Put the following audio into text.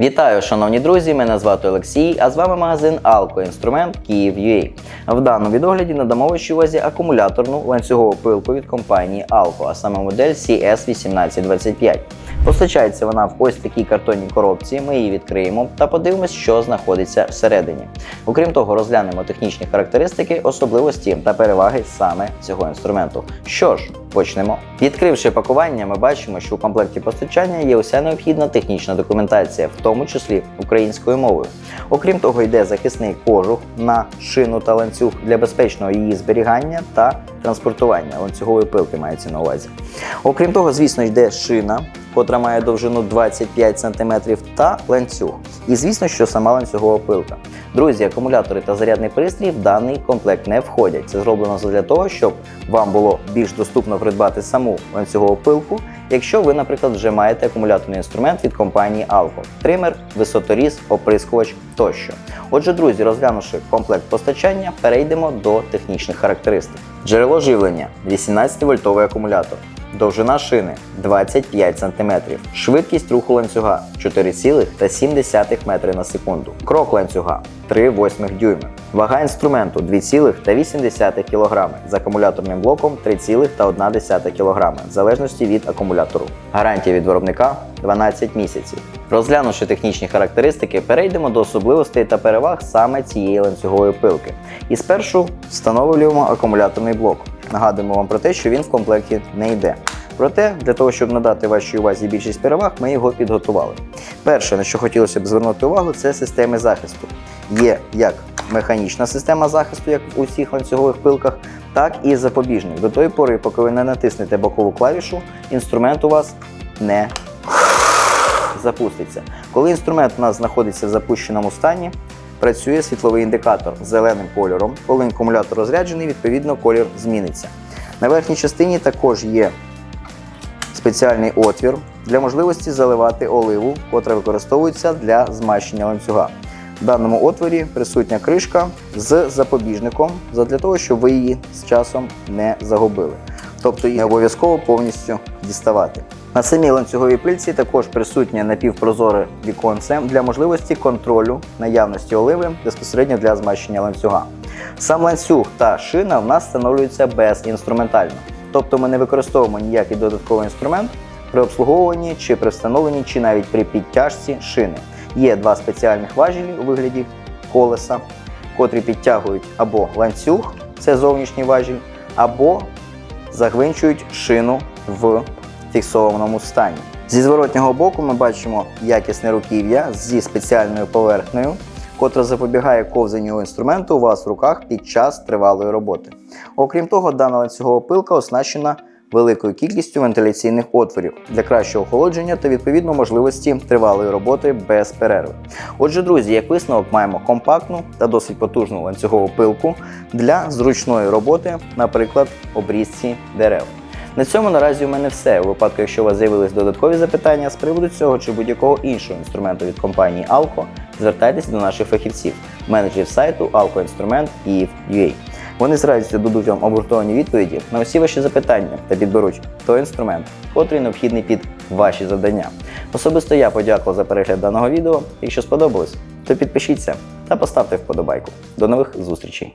Вітаю, шановні друзі! Мене звати Олексій, а з вами магазин Alco Інструмент Київ.UA. В даному відогляді надамо вашій увазі акумуляторну ланцюгову пилку від компанії Alco, а саме модель CS1825. Постачається вона в ось такій картонній коробці. Ми її відкриємо та подивимось, що знаходиться всередині. Окрім того, розглянемо технічні характеристики, особливості та переваги саме цього інструменту. Що ж, почнемо. Відкривши пакування, ми бачимо, що у комплекті постачання є уся необхідна технічна документація, тому числі українською мовою. Окрім того, йде захисний кожух на шину та ланцюг для безпечного її зберігання та транспортування ланцюгової пилки мається на увазі. Окрім того, звісно, йде шина, котра має довжину 25 см, та ланцюг. І звісно, що сама ланцюгова пилка. Друзі, акумулятори та зарядний пристрій в даний комплект не входять. Це зроблено для того, щоб вам було більш доступно придбати саму ланцюгову пилку, якщо ви, наприклад, вже маєте акумуляторний інструмент від компанії Alco. Тример, висоторіз, оприскувач тощо. Отже, друзі, розглянувши комплект постачання, перейдемо до технічних характеристик. Джерело живлення 18-вольтовий акумулятор. Довжина шини 25 см, швидкість руху ланцюга 4,7 метри на секунду, крок ланцюга 3,8 дюйми, вага інструменту 2,8 кг, з акумуляторним блоком 3,1 кг, в залежності від акумулятору. Гарантія від виробника 12 місяців. Розглянувши технічні характеристики, перейдемо до особливостей та переваг саме цієї ланцюгової пилки. І спершу встановлюємо акумуляторний блок. Нагадуємо вам про те, що він в комплекті не йде. Проте, для того, щоб надати вашій увазі більшість переваг, ми його підготували. Перше, на що хотілося б звернути увагу, це системи захисту. Є як механічна система захисту, як в усіх ланцюгових пилках, так і запобіжник. До тої пори, поки ви не натиснете бокову клавішу, інструмент у вас не запуститься. Коли інструмент у нас знаходиться в запущеному стані, працює світловий індикатор зеленим кольором. Коли акумулятор розряджений, відповідно колір зміниться. На верхній частині також є спеціальний отвір для можливості заливати оливу, котра використовується для змащення ланцюга. В даному отворі присутня кришка з запобіжником для того, щоб ви її з часом не загубили. Тобто її не обов'язково повністю діставати. На самій ланцюговій пильці також присутнє напівпрозоре віконце для можливості контролю наявності оливи безпосередньо для змащення ланцюга. Сам ланцюг та шина в нас встановлюються безінструментально. Тобто ми не використовуємо ніякий додатковий інструмент при обслуговуванні чи при встановленні, чи навіть при підтяжці шини. Є два спеціальних важелі у вигляді колеса, котрі підтягують або ланцюг, це зовнішній важіль, або загвинчують шину в фіксованому стані. Зі зворотнього боку ми бачимо якісне руків'я зі спеціальною поверхнею, котра запобігає ковзанню інструменту у вас в руках під час тривалої роботи. Окрім того, дана ланцюгова пилка оснащена великою кількістю вентиляційних отворів для кращого охолодження та відповідно можливості тривалої роботи без перерви. Отже, друзі, як висновок, маємо компактну та досить потужну ланцюгову пилку для зручної роботи, наприклад, обрізці дерев. На цьому наразі у мене все. У випадку, якщо у вас з'явились додаткові запитання з приводу цього чи будь-якого іншого інструменту від компанії Alco, звертайтеся до наших фахівців, менеджерів сайту Alco Інструмент Київ.UA. Вони з радістю дадуть вам обґрунтовані відповіді на усі ваші запитання та підберуть той інструмент, котрий необхідний під ваші завдання. Особисто я подякував за перегляд даного відео. Якщо сподобалось, то підпишіться та поставте вподобайку. До нових зустрічей!